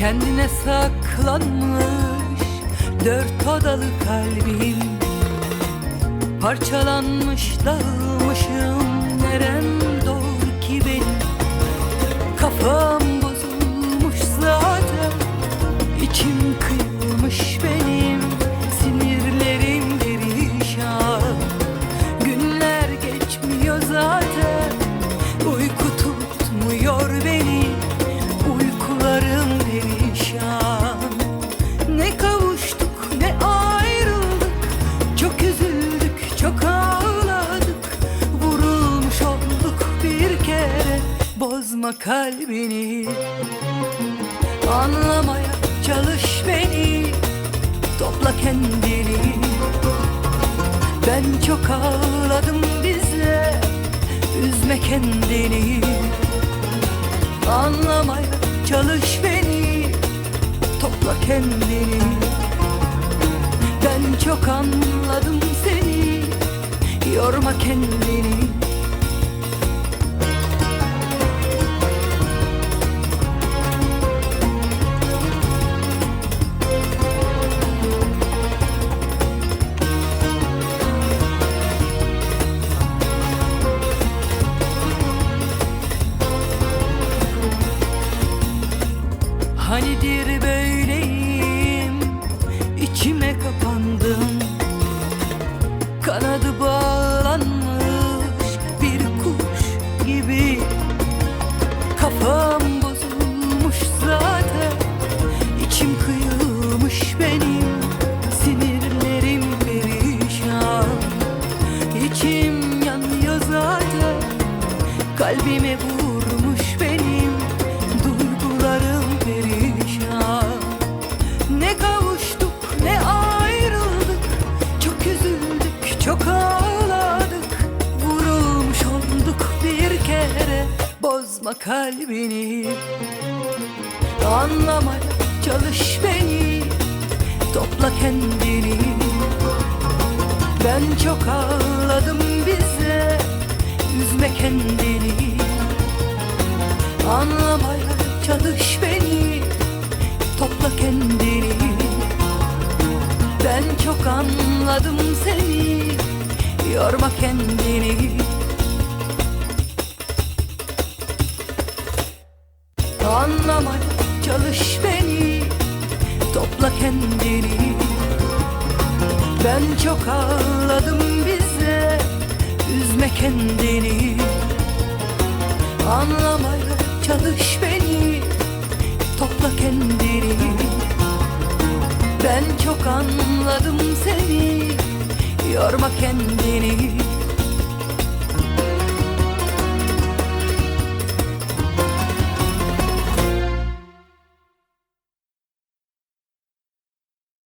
kendine saklanmış Dört odalı kalbim. Parçalanmış dağılmışım Nerem doğru ki benim? Kafam bozulmuş zaten İçim kıyılmış benim. Sinirlerim Bozma kalbini. Anlamaya çalış beni. Topla kendini. Ben çok ağladım bize Üzme kendini. Anlamaya çalış beni. Topla kendini. Ben çok anladım seni. Yorma kendini Hanidir böyleyim. İçime kapandım. Kanadı bağlanmış bir kuş gibi. Kafam bozulmuş zaten. İçim kıyılmış benim. Sinirlerim perişan. İçim yanıyor zaten. Kalbime vurmuş Bozma kalbini. Anlamaya çalış beni. Topla kendini. Ben çok ağladım bize. Üzme kendini. Anlamaya çalış beni. Topla kendini. Ben çok anladım seni. Yorma kendini Anlamaya çalış beni Topla kendini. Ben çok ağladım bize Üzme kendini. Anlamaya çalış beni Topla kendini. Ben çok anladım seni Yorma kendini